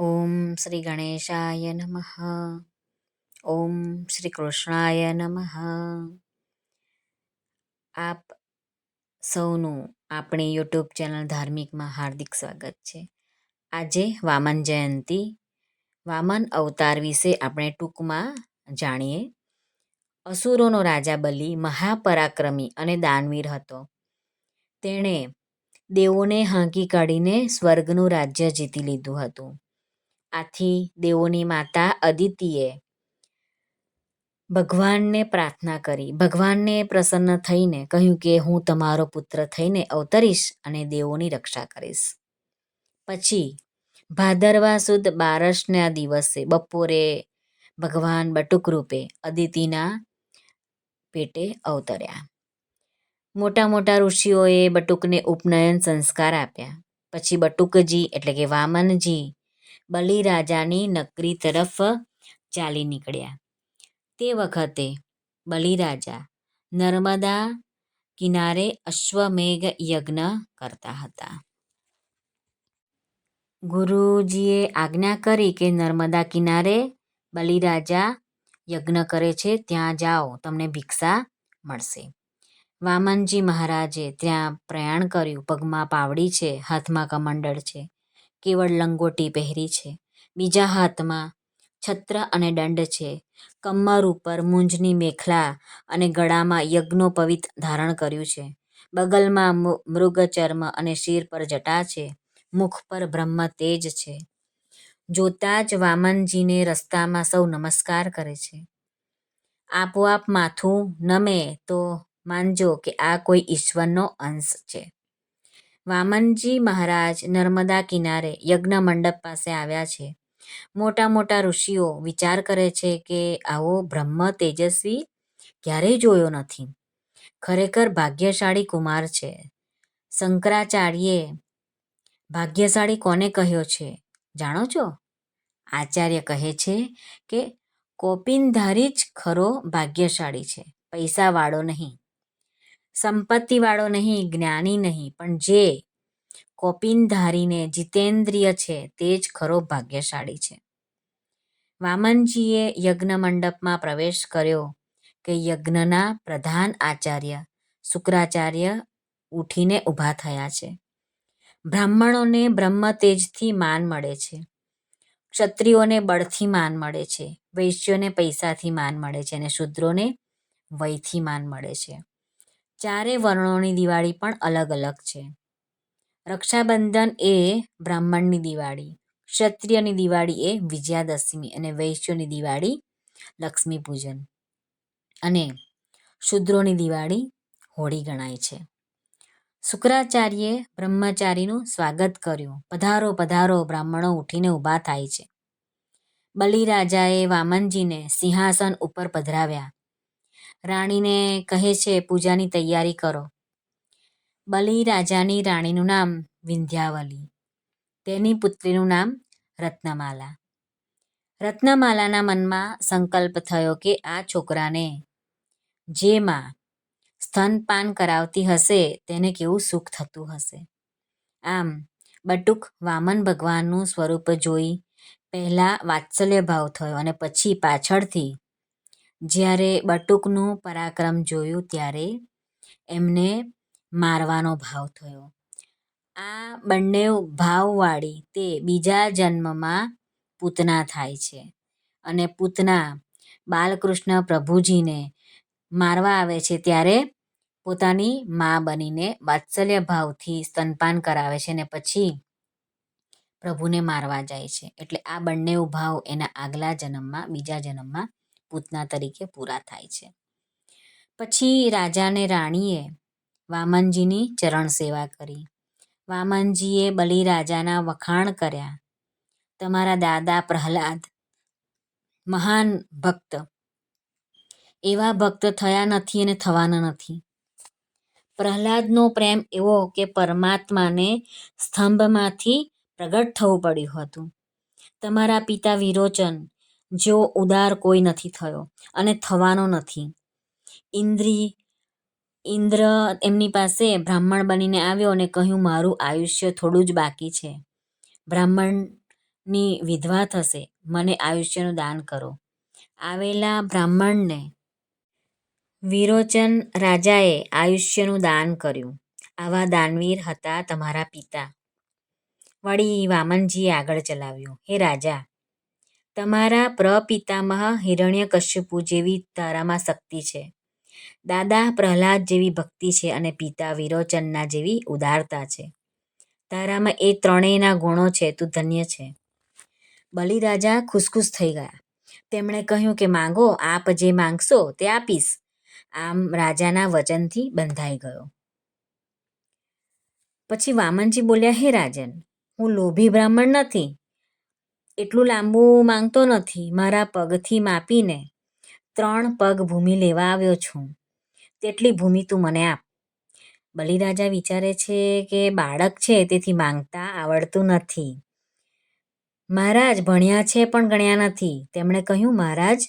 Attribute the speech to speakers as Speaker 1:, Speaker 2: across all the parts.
Speaker 1: ઓમ શ્રી ગણેશાય નમઃ ઓમ શ્રી કૃષ્ણાય નમઃ આપ સૌનું આપણી યુટ્યુબ ચેનલ ધાર્મિકમાં હાર્દિક સ્વાગત છે આજે વામન જયંતી વામન અવતાર વિશે આપણે ટૂંકમાં જાણીએ અસુરોનો રાજા બલિ મહાપરાક્રમી અને દાનવીર હતો તેણે દેવોને હાંકી કાઢીને સ્વર્ગનું રાજ્ય જીતી લીધું હતું। આથી દેવોની માતા અદિતિએ ભગવાનને પ્રાર્થના કરી. ભગવાનને પ્રસન્ન થઈને કહ્યું કે, હું તમારો પુત્ર થઈને અવતરીશ અને દેવોની રક્ષા કરીશ. પછી ભાદરવા સુદ બારસના દિવસે બપોરે ભગવાન બટુક રૂપે અદિતિના પેટે અવતર્યા. મોટા મોટા ઋષિઓએ બટુકને ઉપનયન સંસ્કાર આપ્યા. પછી બટુકજી એટલે કે વામનજી બલિરાજાની નગરી તરફ ચાલી નીકળ્યા. તે વખતે બલિરાજા નર્મદા કિનારે અશ્વમેઘ યજ્ઞ કરતા હતા. ગુરુજીએ આજ્ઞા કરી કે નર્મદા કિનારે બલિરાજા યજ્ઞ કરે છે, ત્યાં જાઓ, તમને ભિક્ષા મળશે. વામનજી મહારાજે ત્યાં પ્રયાણ કર્યું, પગમાં પાવડી છે, હાથમાં કમંડળ છે. કેવળ લંગોટી પહેરી છે. બીજા હાથમાં છત્ર અને દંડ છે. કમર ઉપર મૂંજની મેખલા અને ગળામાં યજ્ઞોપવિત ધારણ કર્યું છે. બગલમાં મૃગચર્મ અને શિર પર જટા છે. મુખ પર બ્રહ્મ તેજ છે. જોતા જ વામનજીને રસ્તામાં સૌ નમસ્કાર કરે છે. આપોઆપ માથું નમે તો માનજો કે આ કોઈ ઈશ્વરનો અંશ છે. વામનજી મહારાજ નર્મદા કિનારે યજ્ઞ મંડપ પાસે આવ્યા છે. મોટા મોટા ઋષિઓ વિચાર કરે છે કે આવો બ્રહ્મ તેજસ્વી ક્યારેય જોયો નથી. ખરેખર ભાગ્યશાળી કુમાર છે. શંકરાચાર્યે ભાગ્યશાળી કોને કહ્યો છે જાણો છો? આચાર્ય કહે છે કે કોપિનધારી જ ખરો ભાગ્યશાળી છે. પૈસાવાળો નહીં. સંપત્તિવાળો નહીં, જ્ઞાની નહીં, પણ જે કોપિન ધારીને જીતેન્દ્રિય છે તે જ ખરો ભાગ્યશાળી છે. વામનજીએ યજ્ઞ મંડપમાં પ્રવેશ કર્યો કે યજ્ઞના પ્રધાન આચાર્ય શુક્રાચાર્ય ઉઠીને ઊભા થયા છે. બ્રાહ્મણોને બ્રહ્મ તેજથી માન મળે છે. ક્ષત્રિયોને બળથી માન મળે છે. વૈશ્યોને પૈસાથી માન મળે છે અને શૂદ્રોને વયથી માન મળે છે. ચારે વર્ણોની દિવાળી પણ અલગ અલગ છે. રક્ષાબંધન એ બ્રાહ્મણની દિવાળી, ક્ષત્રિયની દિવાળી એ વિજયાદશમી અને વૈશ્યોની દિવાળી લક્ષ્મી પૂજન. અને શૂદ્રોની દિવાળી હોળી ગણાય છે. શુક્રાચાર્યે બ્રહ્મચારીનું સ્વાગત કર્યું. પધારો પધારો, બ્રાહ્મણો ઉઠીને ઊભા થાય છે. બલિરાજાએ વામનજીને સિંહાસન ઉપર પધરાવ્યા. રાણીને કહે છે, પૂજાની તૈયારી કરો. બલિરાજાની રાણીનું નામ વિંધ્યાવલી. તેની પુત્રીનું નામ રત્નમાલા. રત્નમાલાના મનમાં સંકલ્પ થયો કે આ છોકરાને જેમાં સ્તનપાન કરાવતી હશે, તેને કેવું સુખ થતું હશે. આમ, બટુક વામન ભગવાનનું સ્વરૂપ જોઈ પહેલાં વાત્સલ્ય ભાવ થયો અને પછી પાછળથી જ્યારે બટુકનું પરાક્રમ જોયું ત્યારે એમને મારવાનો ભાવ થયો. આ બંને ભાવવાળી તે બીજા જન્મમાં પૂતના થાય છે અને પૂતના બાલકૃષ્ણ પ્રભુજીને મારવા આવે છે ત્યારે પોતાની મા બનીને વાત્સલ્ય ભાવથી સ્તનપાન કરાવે છે ને પછી પ્રભુને મારવા જાય છે. એટલે આ બંને ભાવ એના આગલા જન્મમાં, બીજા જન્મમાં પૂતના તરીકે પૂરા થાય છે. પછી રાજાને રાણીએ વામનજીની ચરણ સેવા કરી. વામનજીએ બલિરાજાના વખાણ કર્યા. તમારા દાદા પ્રહલાદ મહાન ભક્ત. એવા ભક્ત થયા નથી અને થવાના નથી. પ્રહલાદનો પ્રેમ એવો કે પરમાત્માને સ્તંભમાંથી પ્રગટ થવું પડ્યું હતું. તમારા પિતા વિરોચન જેવો ઉદાર કોઈ નથી થયો અને થવાનો નથી. ઇન્દ્રી, ઇન્દ્ર એમની પાસે બ્રાહ્મણ બનીને આવ્યો અને કહ્યું, મારું આયુષ્ય થોડું જ બાકી છે. બ્રાહ્મણની વિધવા થશે. મને આયુષ્યનું દાન કરો. આવેલા બ્રાહ્મણને વિરોચન રાજાએ આયુષ્યનું દાન કર્યું. આવા દાનવીર હતા તમારા પિતા. વળી વામનજીએ આગળ ચલાવ્યું, હે રાજા તમારા પ્રપિતામહ હિરણ્યકશ્યપુ જેવી તારામાં શક્તિ છે. દાદા પ્રહલાદ જેવી ભક્તિ છે અને પિતા વિરોચનના જેવી ઉદારતા છે. તારામાં એ ત્રણેયના ગુણો છે, તું ધન્ય છે. બલિરાજા ખુશખુશ થઈ ગયા. તેમણે કહ્યું કે, માંગો, આપ જે માંગશો તે આપીશ. આમ રાજાના વચનથી બંધાઈ ગયો. પછી વામનજી બોલ્યા, હે રાજન, હું લોભી બ્રાહ્મણ નથી. એટલું લાંબુ માંગતો નથી મારા પગથી માપીને. ત્રણ પગ ભૂમિ લેવા આવ્યો છું. તેટલી ભૂમિ તું મને આપ. બલિરાજા વિચારે છે કે બાળક છે તેથી માંગતા આવડતું નથી. મહારાજ ભણ્યા છે પણ ગણ્યા નથી. તેમણે કહ્યું, મહારાજ,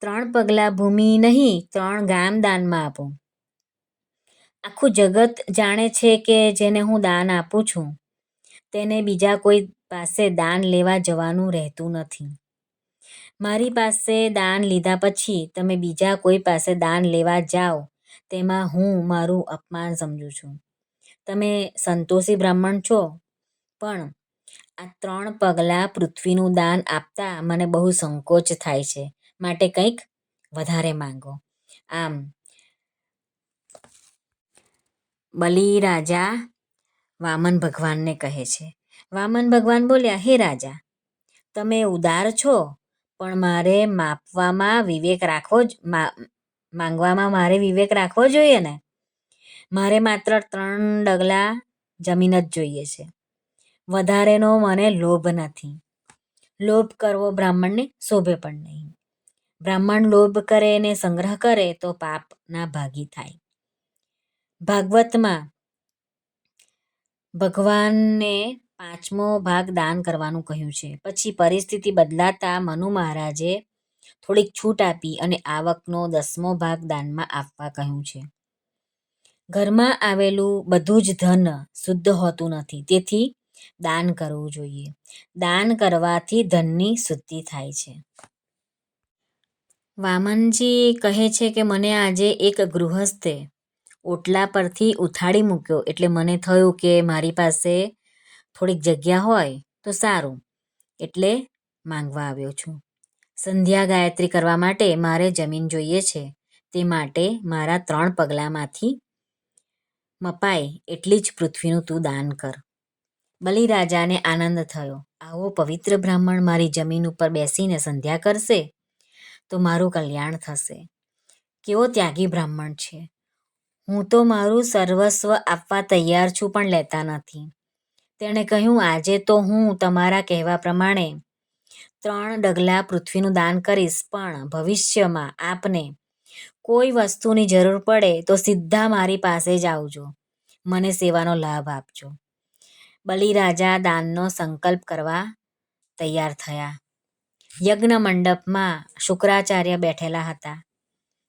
Speaker 1: ત્રણ પગલા ભૂમિ નહીં, ત્રણ ગામ દાનમાં આપો. આખું જગત જાણે છે કે જેને હું દાન આપું છું. તેને બીજા કોઈ પાસે દાન લેવા જવાનું રહેતું નથી. મારી પાસે દાન લીધા પછી તમે બીજા કોઈ પાસે દાન લેવા જાઓ, તેમાં હું મારું અપમાન સમજું છું. તમે સંતોષી બ્રાહ્મણ છો, પણ આ ત્રણ પગલાં પૃથ્વીનું દાન આપતા મને બહુ સંકોચ થાય છે. માટે કંઈક વધારે માંગો. આમ બલિ રાજા વામન ભગવાનને કહે છે. વામન ભગવાન બોલ્યા, હે રાજા, તમે ઉદાર છો, પણ મારે માપવામાં વિવેક રાખવો જ માંગવામાં મારે વિવેક રાખવો જોઈએ ને? મારે માત્ર ત્રણ ડગલા જમીન જ જોઈએ છે. વધારેનો મને લોભ નથી. લોભ કરવો બ્રાહ્મણને શોભે પણ નહીં. બ્રાહ્મણ લોભ કરે અને સંગ્રહ કરે તો પાપના ભાગી થાય. ભાગવતમાં ભગવાનને પાંચમો ભાગ દાન કરવાનું કહ્યું છે. પછી પરિસ્થિતિ બદલાતા મનુ મહારાજે થોડીક છૂટ આપી અને આવકનો દસમો ભાગ દાનમાં આપવા કહ્યું છે. ઘરમાં આવેલું બધું જ ધન શુદ્ધ હોતું નથી, તેથી દાન કરવું જોઈએ. દાન કરવાથી ધનની શુદ્ધિ થાય છે. વામનજી કહે છે કે, મને આજે એક ગૃહસ્થે ઓટલા પરથી ઉથાડી મૂક્યો, એટલે મને થયું કે મારી પાસે થોડીક જગ્યા હોય તો સારું. એટલે માંગવા આવ્યો છું. સંધ્યા ગાયત્રી કરવા માટે મારે જમીન જોઈએ છે. તે માટે મારા ત્રણ પગલામાંથી મપાય એટલી જ પૃથ્વીનું તું દાન કર. બલિરાજાને આનંદ થયો. આવો પવિત્ર બ્રાહ્મણ મારી જમીન ઉપર બેસીને સંધ્યા કરશે તો મારું કલ્યાણ થશે. કેવો ત્યાગી બ્રાહ્મણ છે. હું તો મારું સર્વસ્વ આપવા તૈયાર છું પણ લેતા નથી. તેણે કહ્યું, આજે તો હું તમારા કહેવા પ્રમાણે ત્રણ ડગલા પૃથ્વીનું દાન કરીશ, પણ ભવિષ્યમાં આપને કોઈ વસ્તુની જરૂર પડે તો સીધા મારી પાસે જ આવજો. મને સેવાનો લાભ આપજો. બલિરાજા દાનનો સંકલ્પ કરવા તૈયાર થયા. યજ્ઞ મંડપમાં શુક્રાચાર્ય બેઠેલા હતા.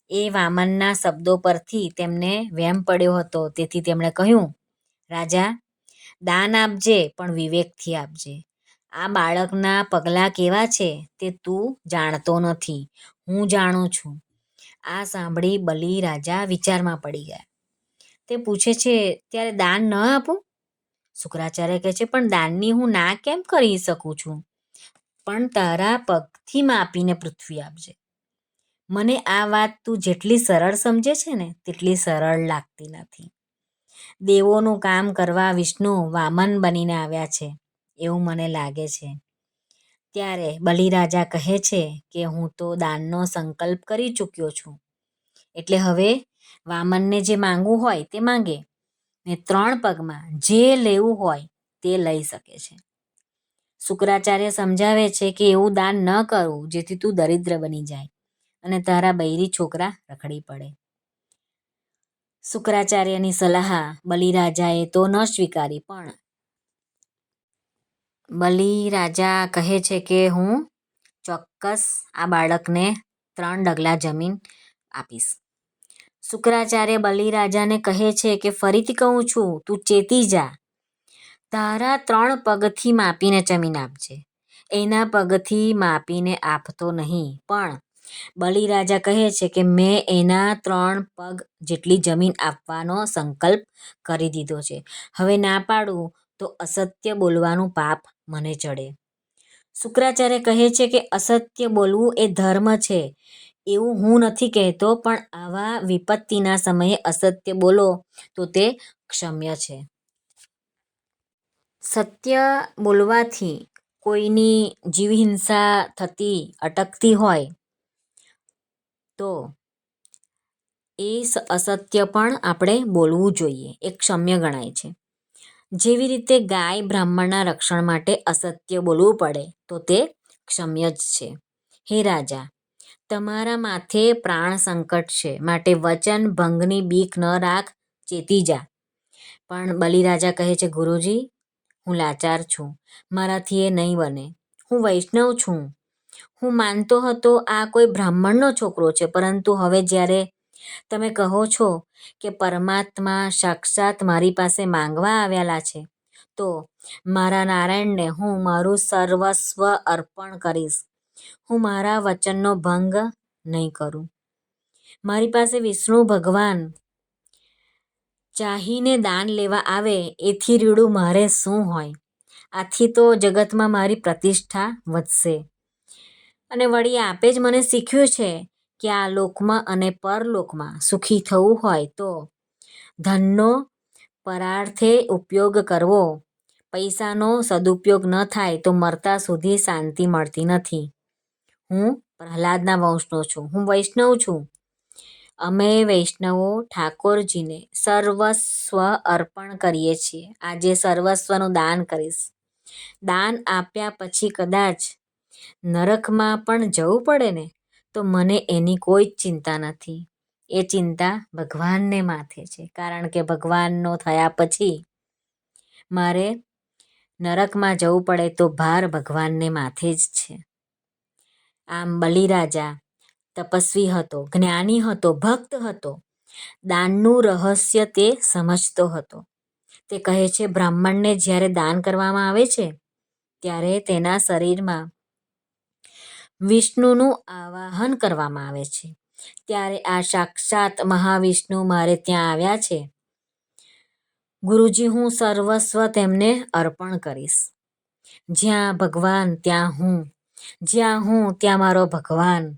Speaker 1: એ વામનના શબ્દો પરથી તેમને વેમ પડ્યો હતો. તેથી તેમણે કહ્યું, રાજા દાન આપજે, પણ વિવેકથી આપજે. આ બાળકના પગલાં કેવા છે તે તું જાણતો નથી. હું જાણું છું. આ સાંભળી બલિ રાજા વિચારમાં પડી ગયા. તે પૂછે છે, ત્યારે દાન ન આપું? શુક્રાચાર્ય કહે છે, પણ દાનની હું ના કેમ કરી શકું છું? પણ તારા પગથી માપીને પૃથ્વી આપજે. મને આ વાત તું જેટલી સરળ સમજે છે ને, તેટલી સરળ લાગતી નથી. દેવોનું કામ કરવા વિષ્ણુ વામન બનીને આવ્યા છે, એવું મને લાગે છે. ત્યારે બલિરાજા કહે છે કે હું તો દાનનો સંકલ્પ કરી ચૂક્યો છું. એટલે હવે વામનને જે માંગવું હોય તે માંગે, ને ત્રણ પગમાં જે લેવું હોય તે લઈ શકે છે. શુક્રાચાર્ય સમજાવે છે કે એવું દાન ન કરવું જેથી તું દરિદ્ર બની જાય અને તારા બૈરી છોકરા રખડી પડે. શુક્રાચાર્યની સલાહ બલિરાજાએ તો ન સ્વીકારી, પણ બલિરાજા કહે છે કે હું ચોક્કસ આ બાળકને ત્રણ ડગલા જમીન આપીશ. શુક્રાચાર્ય બલિરાજાને કહે છે કે, ફરીથી કહું છું, તું ચેતી જા. તારા ત્રણ પગથી માપીને જમીન આપજે. એના પગથી માપીને આપતો નહીં, પણ બલિરાજા કહે છે કે મેં એના ત્રણ પગ જેટલી જમીન આપવાનો સંકલ્પ કરી દીધો છે. હવે ના પાડું તો અસત્ય બોલવાનું પાપ મને ચડે. શુક્રાચાર્ય કહે છે કે અસત્ય બોલવું એ ધર્મ છે. એવું હું નથી કહેતો, પણ આવા વિપત્તિના સમયે અસત્ય બોલો તો તે ક્ષમ્ય છે. સત્ય બોલવાથી કોઈની જીવહિંસા થતી, અટકતી હોય તો એ અસત્ય પણ આપણે બોલવું જોઈએ એ ક્ષમ્ય ગણાય છે. જેવી રીતે ગાય બ્રાહ્મણના રક્ષણ માટે અસત્ય બોલવું પડે, તો તે ક્ષમ્ય જ છે. હે રાજા, તમારા માથે પ્રાણ સંકટ છે, માટે વચન ભંગની બીક ન રાખ, ચેતી જા. પણ બલિરાજા કહે છે, ગુરુજી, હું લાચાર છું, મારાથી એ નહીં બને. હું વૈષ્ણવ છું. હું માનતો હતો આ કોઈ બ્રાહ્મણનો છોકરો છે, પરંતુ હવે જ્યારે તમે કહો છો કે પરમાત્મા સાક્ષાત મારી પાસે માંગવા આવેલા છે, તો મારા નારાયણને હું મારું સર્વસ્વ અર્પણ કરીશ. હું મારા વચનનો ભંગ નહીં કરું. મારી પાસે વિષ્ણુ ભગવાન ચાહીને દાન લેવા આવે એથી રીડું મારે શું હોય? આથી તો જગતમાં મારી પ્રતિષ્ઠા વધશે. અને વળી આપે જ મને શીખ્યું છે કે આ લોકમાં અને પરલોકમાં સુખી થવું હોય તો ધનનો પરાર્થે ઉપયોગ કરવો. પૈસાનો સદુપયોગ ન થાય તો મરતા સુધી શાંતિ મળતી નથી. હું પ્રહલાદના વંશનો છું. હું વૈષ્ણવ છું. અમે વૈષ્ણવો ઠાકોરજીને સર્વસ્વ અર્પણ કરીએ છીએ. આજે સર્વસ્વનું દાન કરીશ. દાન આપ્યા પછી કદાચ નરકમાં પણ જવું પડે ને, તો મને એની કોઈ જ ચિંતા નથી. એ ચિંતા ભગવાનને માથે છે, કારણ કે ભગવાનનો થયા પછી મારે નરકમાં જવું પડે તો ભાર ભગવાનને માથે જ છે. આમ બલિરાજા તપસ્વી હતો, જ્ઞાની હતો, ભક્ત હતો. દાનનું રહસ્ય તે સમજતો હતો. તે કહે છે, બ્રાહ્મણને જ્યારે દાન કરવામાં આવે છે, ત્યારે તેના શરીરમાં વિષ્ણુનું આવાહન કરવામાં આવે છે. ત્યારે આ સાક્ષાત મહાવિષ્ણુ મારે ત્યાં આવ્યા છે. ગુરુજી, હું સર્વસ્વ તેમને અર્પણ કરીશ. જ્યાં ભગવાન, ત્યાં હું. જ્યાં હું, ત્યાં મારો ભગવાન.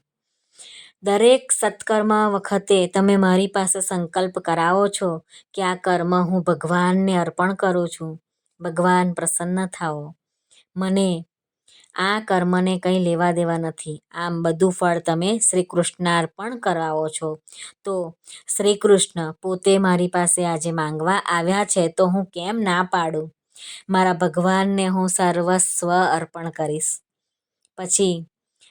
Speaker 1: દરેક સત્કર્મ વખતે તમે મારી પાસે સંકલ્પ કરાવો છો કે આ કર્મ હું ભગવાનને અર્પણ કરું છું. ભગવાન પ્રસન્ન થાઓ. મને આ કર્મને કંઈ લેવા દેવા નથી. આમ બધું ફળ તમે શ્રી કૃષ્ણાર્પણ કરાવો છો. તો શ્રી કૃષ્ણ પોતે મારી પાસે આજે માંગવા આવ્યા છે તો હું કેમ ના પાડું? મારા ભગવાનને હું સર્વસ્વ અર્પણ કરીશ. પછી,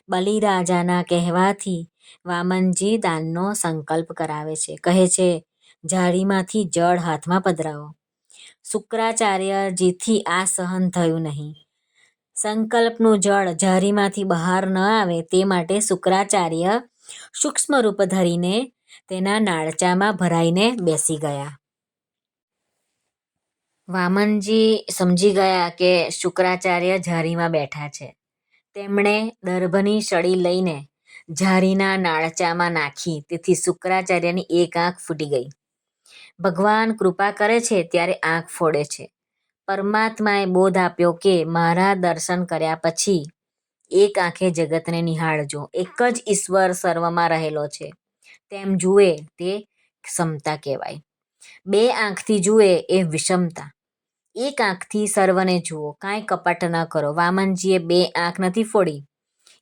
Speaker 1: બલિરાજાના કહેવાથી વામનજી દાનનો સંકલ્પ કરાવે છે. કહે છે જાળીમાંથી જળ હાથમાં પધરાવો. શુક્રાચાર્યજીથી આ સહન થયું નહીં. સંકલ્પનું જળ ઝારીમાંથી બહાર ન આવે તે માટે શુક્રાચાર્ય સૂક્ષ્મ રૂપ ધરીને તેના નાળચામાં ભરાઈને બેસી ગયા. વામનજી સમજી ગયા કે શુક્રાચાર્ય ઝારીમાં બેઠા છે. તેમણે દર્ભની સળી લઈને ઝારીના નાળચામાં નાખી, તેથી શુક્રાચાર્યની એક આંખ ફૂટી ગઈ. ભગવાન કૃપા કરે છે ત્યારે આંખ ફોડે છે. પરમાત્માએ બોધ આપ્યો કે મારા દર્શન કર્યા પછી એક આંખે જગતને નિહાળજો. એક જ ઈશ્વર સર્વમાં રહેલો છે. તેમ જુએ તે ક્ષમતા કહેવાય. બે આંખથી જુએ એ વિષમતા. એક આંખથી સર્વને જુઓ. કાંઈ કપટ ન કરો. વામનજીએ બે આંખ નથી ફોડી.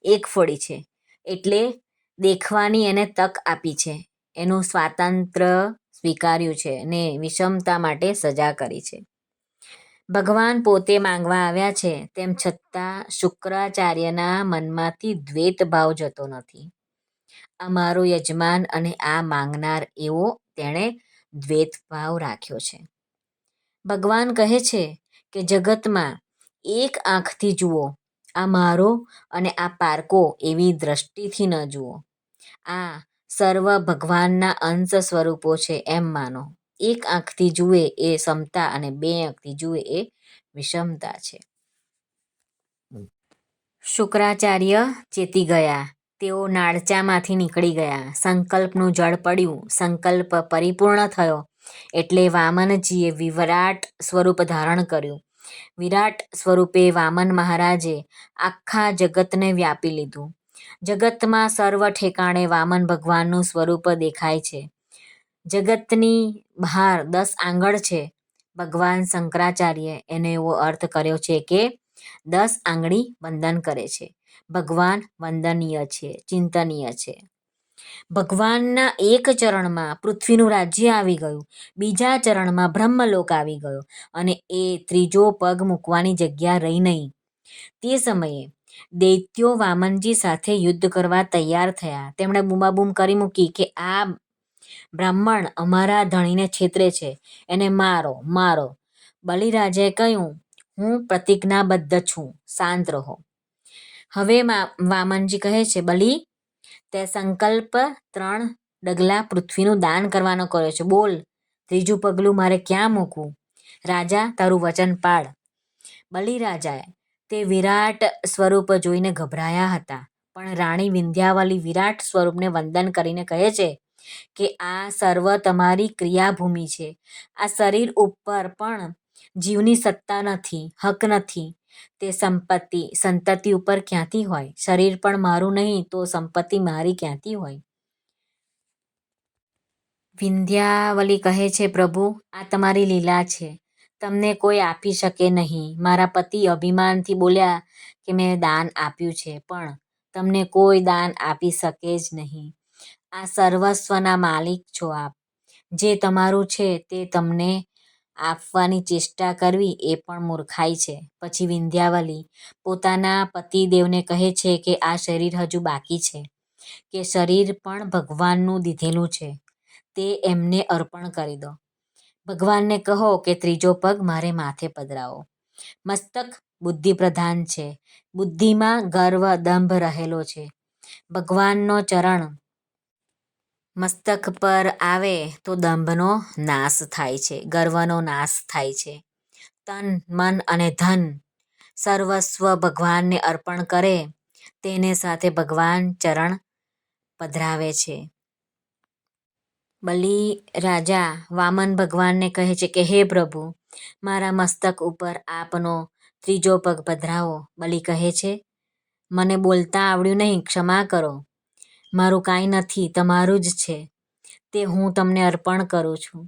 Speaker 1: એક ફોડી છે. એટલે દેખવાની એને તક આપી છે. એનું સ્વાતંત્ર્ય સ્વીકાર્યું છે ને વિષમતા માટે સજા કરી છે. ભગવાન પોતે માંગવા આવ્યા છે, તેમ છતાં શુક્રાચાર્યના મનમાંથી દ્વૈત ભાવ જતો નથી. આ મારો યજમાન અને આ માંગનાર એવો તેણે દ્વૈત ભાવ રાખ્યો છે. ભગવાન કહે છે કે, જગતમાં એક આંખથી જુઓ, આ મારો અને આ પારકો એવી દ્રષ્ટિથી ન જુઓ. આ સર્વ ભગવાનના અંશ સ્વરૂપો છે, એમ માનો. એક આંખથી જુએ એ સમતા અને બે આંખથી જુએ એ વિષમતા છે. શુક્રાચાર્ય ચેતી ગયા. તેઓ નાળચામાંથી નીકળી ગયા. સંકલ્પનું જળ પડ્યું. સંકલ્પ પરિપૂર્ણ થયો. એટલે વામનજીએ વિરાટ સ્વરૂપ ધારણ કર્યું. વિરાટ સ્વરૂપે વામન મહારાજે આખા જગતને વ્યાપી લીધું. જગતમાં સર્વ ઠેકાણે વામન ભગવાનનું સ્વરૂપ દેખાય છે. જગતની બહાર દસ આંગળ છે. ભગવાન શંકરાચાર્ય એને એવો અર્થ કર્યો છે કે દસ આંગળી વંદન કરે છે. ભગવાન વંદનીય છે, ચિંતનીય છે. ભગવાનના એક ચરણમાં પૃથ્વીનું રાજ્ય આવી ગયું. બીજા ચરણમાં બ્રહ્મલોક આવી ગયો અને એ ત્રીજો પગ મૂકવાની જગ્યા રહી નહીં. તે સમયે દૈત્યો વામનજી સાથે યુદ્ધ કરવા તૈયાર થયા. તેમણે બૂમાબૂમ કરી મૂકી કે આ બ્રાહ્મણ અમારા ધણીને છેતરે છે. એને મારો મારો. બલિરાજે કહ્યું, હું પ્રતિજ્ઞાબદ્ધ છું. શાંત રહો. હવે વામનજી કહે છે, બલિ, તે સંકલ્પ ત્રણ ડગલા પૃથ્વીનું દાન કરવાનો કર્યો છે. બોલ, ત્રીજું પગલું મારે ક્યાં મૂકવું? રાજા, તારું વચન પાડ બલિરાજાએ તે વિરાટ સ્વરૂપ જોઈને ગભરાયા હતા. પણ રાણી વિંધ્યાવલી વિરાટ સ્વરૂપને વંદન કરીને કહે છે કે આ સર્વ તમારી ક્રિયાભૂમિ છે. આ શરીર ઉપર પણ જીવની સત્તા નથી, હક નથી. તે સંપત્તિ, સંતતિ ઉપર ક્યાંથી હોય? શરીર પણ મારું નહીં તો સંપત્તિ મારી ક્યાંથી હોય? વિંધ્યાવલી કહે છે, પ્રભુ, આ તમારી લીલા છે. તમને કોઈ આપી શકે નહીં. મારા પતિ અભિમાનથી બોલ્યા કે મેં દાન આપ્યું છે, પણ તમને કોઈ દાન આપી શકે જ નહીં. આ સર્વસ્વના માલિક છો આપ. જે તમારું છે તે તમને આપવાની ચેષ્ટા કરવી એ પણ મૂર્ખાઈ છે. પછી વિંધ્યાવલી પોતાના પતિદેવને કહે છે કે આ શરીર હજુ બાકી છે, કે શરીર પણ ભગવાનનું દીધેલું છે, તે એમને અર્પણ કરી દો. ભગવાનને કહો કે ત્રીજો પગ મારે માથે પધરાવો. મસ્તક બુદ્ધિ પ્રધાન છે. બુદ્ધિમાં ગર્વ દંભ રહેલો છે. ભગવાનનો ચરણ મસ્તક પર આવે તો દંભનો નાશ થાય છે, ગર્વનો નાશ થાય છે. તન, મન અને ધન સર્વસ્વ ભગવાનને અર્પણ કરે, તેને સાથે ભગવાન ચરણ પધરાવે છે. બલિ રાજા વામન ભગવાનને કહે છે કે, હે પ્રભુ, મારા મસ્તક ઉપર આપનો ત્રીજો પગ પધરાવો. બલિ કહે છે, મને બોલતા આવડ્યું નહીં, ક્ષમા કરો. મારું કાંઈ નથી, તમારું જ છે. તે હું તમને અર્પણ કરું છું.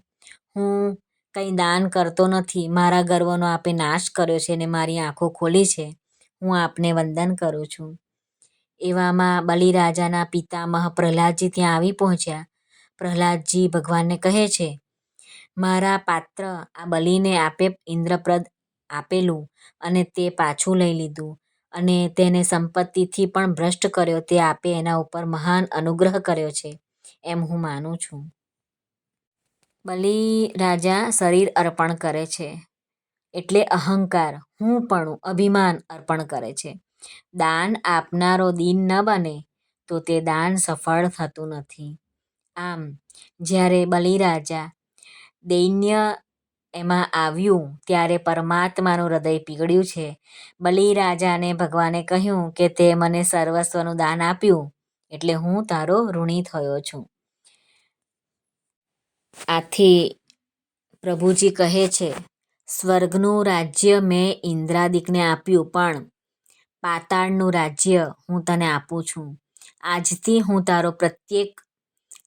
Speaker 1: હું કંઈ દાન કરતો નથી. મારા ગર્વનો આપે નાશ કર્યો છે અને મારી આંખો ખોલી છે. હું આપને વંદન કરું છું. એવામાં બલિરાજાના પિતામહ પ્રહલાદજી ત્યાં આવી પહોંચ્યા. પ્રહલાદજી ભગવાનને કહે છે, મારા પાત્ર આ બલિને આપે ઇન્દ્રપ્રદ આપેલું અને તે પાછું લઈ લીધું. અને તેને સંપત્તિથી પણ ભ્રષ્ટ કર્યો, તે આપે એના ઉપર મહાન અનુગ્રહ કર્યો છે, એમ હું માનું છું. બલિ રાજા શરીર અર્પણ કરે છે, એટલે અહંકાર હું પણ અભિમાન અર્પણ કરે છે. દાન આપનારો દીન ન બને, તો તે દાન સફળ થતું નથી. આમ, જ્યારે બલિરાજા દૈન્ય એમાં આવ્યું ત્યારે પરમાત્માનું હૃદય પીગળ્યું છે. બલિરાજાને ભગવાને કહ્યું કે તે મને સર્વસ્વનું દાન આપ્યું, એટલે હું તારો ઋણી થયો છું. આથી પ્રભુજી કહે છે, સ્વર્ગનું રાજ્ય મેં ઇન્દ્રાદિકને આપ્યું, પણ પાતાળનું રાજ્ય હું તને આપું છું. આજથી હું તારો પ્રત્યેક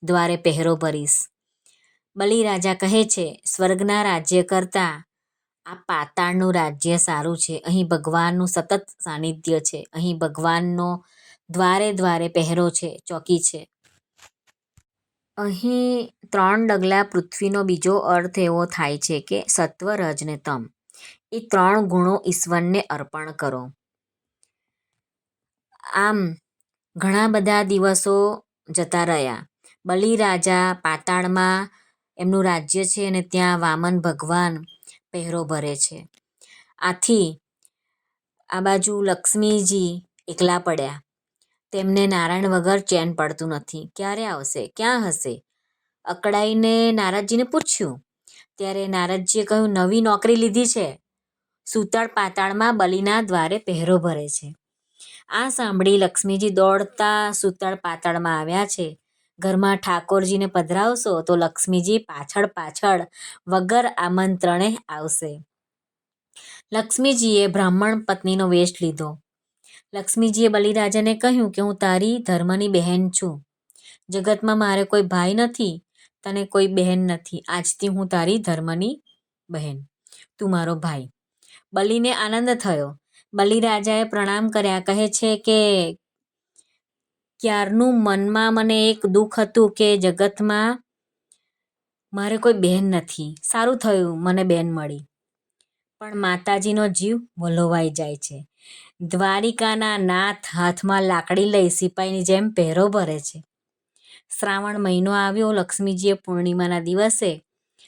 Speaker 1: દ્વારે પહેરો ભરીશ. બલિરાજા કહે છે, સ્વર્ગના રાજ્ય કરતાં આ પાતાળનું રાજ્ય સારું છે. અહીં ભગવાનનું સતત સાનિધ્ય છે. અહીં ભગવાનનો દ્વારે દ્વારે પહેરો છે, ચોકી છે. અહીં ત્રણ ડગલા પૃથ્વીનો બીજો અર્થ એવો થાય છે કે સત્વ રજ ને તમ. એ ત્રણ ગુણો ઈશ્વરને અર્પણ કરો. આમ ઘણા બધા દિવસો જતા રહ્યા. બલિરાજા પાતાળમાં એમનું રાજ્ય છે અને ત્યાં વામન ભગવાન પહેરો ભરે છે. આથી આ બાજુ લક્ષ્મીજી એકલા પડ્યા. તેમને નારાયણ વગર ચેન પડતું નથી. ક્યારે આવશે? ક્યાં હશે? અકળાઈને નારદજીને પૂછ્યું. ત્યારે નારદજીએ કહ્યું, નવી નોકરી લીધી છે. સૂતળ પાતાળમાં બલિના દ્વારે પહેરો ભરે છે. આ સાંભળી લક્ષ્મીજી દોડતા સૂતળ પાતાળમાં આવ્યા છે. ઘરમાં ઠાકોરજીને પધરાવશો તો લક્ષ્મીજી પાછળ પાછળ વગર આમંત્રણે આવશે. લક્ષ્મીજીએ બ્રાહ્મણ પત્નીનો વેશ લીધો. લક્ષ્મીજીએ બલિરાજાને કહ્યું કે હું તારી ધર્મની બહેન છું. જગતમાં મારે કોઈ ભાઈ નથી, તને કોઈ બહેન નથી. આજથી હું તારી ધર્મની બહેન. તું મારો ભાઈ. બલિને આનંદ થયો. બલિરાજાએ પ્રણામ કર્યા. કહે છે કે ક્યારનું મનમાં મને એક દુઃખ હતું કે જગતમાં મારે કોઈ બહેન નથી. સારું થયું, મને બેન મળી. પણ માતાજીનો જીવ વલોવાઈ જાય છે. દ્વારિકાના નાથ હાથમાં લાકડી લઈ સિપાહીની જેમ પહેરો ભરે છે. શ્રાવણ મહિનો આવ્યો, લક્ષ્મીજીએ પૂર્ણિમાના દિવસે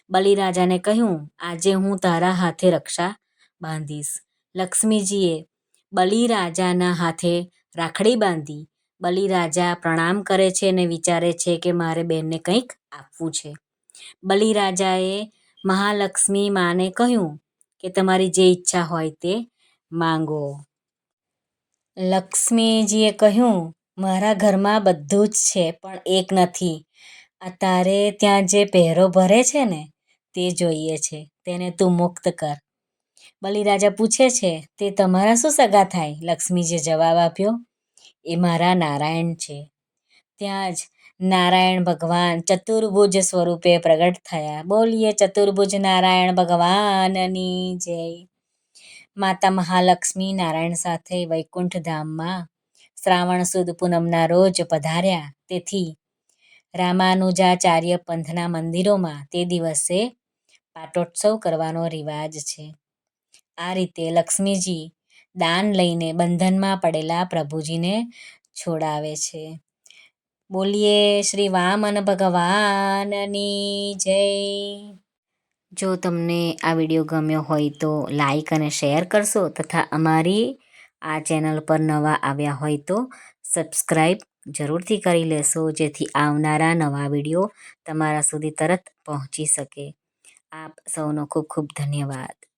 Speaker 1: બલિરાજાને કહ્યું, આજે હું તારા હાથે રક્ષા બાંધીશ. લક્ષ્મીજીએ બલિરાજાના હાથે રાખડી બાંધી બલિરાજા પ્રણામ કરે છે અને વિચારે છે કે મારે બેનને કંઈક આપવું છે. બલિરાજાએ મહાલક્ષ્મી માને કહ્યું કે તમારી જે ઈચ્છા હોય તે માંગો. લક્ષ્મીજીએ કહ્યું, મારા ઘરમાં બધું જ છે, પણ એક નથી. આ તારે ત્યાં જે પહેરો ભરે છે ને, તે જોઈએ છે. તેને તું મુક્ત કર. બલિરાજા પૂછે છે, તે તમારા શું સગા થાય? લક્ષ્મીજીએ જવાબ આપ્યો એ મારા નારાયણ છે. ત્યાં જ નારાયણ ભગવાન ચતુર્ભુજ સ્વરૂપે પ્રગટ થયા. બોલીએ, ચતુર્ભુજ નારાયણ ભગવાનની જય. માતા મહાલક્ષ્મી નારાયણ સાથે વૈકુંઠ ધામમાં શ્રાવણ સુદ પૂનમના રોજ પધાર્યા. તેથી રામાનુજાચાર્ય પંથના મંદિરોમાં તે દિવસે પાટોત્સવ કરવાનો રિવાજ છે. આ રીતે લક્ષ્મીજી દાન લઈને બંધનમાં પડેલા પ્રભુજીને છોડાવે છે. બોલીએ, શ્રી વામન ભગવાનની જય. જો તમને આ વીડિયો ગમ્યો હોય તો લાઈક અને શેર કરશો તથા અમારી આ ચેનલ પર નવા આવ્યા હોય તો સબસ્ક્રાઈબ જરૂરથી કરી લેશો, જેથી આવનારા નવા વીડિયો તમારા સુધી તરત પહોંચી શકે. આપ સૌનો ખૂબ ખૂબ ધન્યવાદ.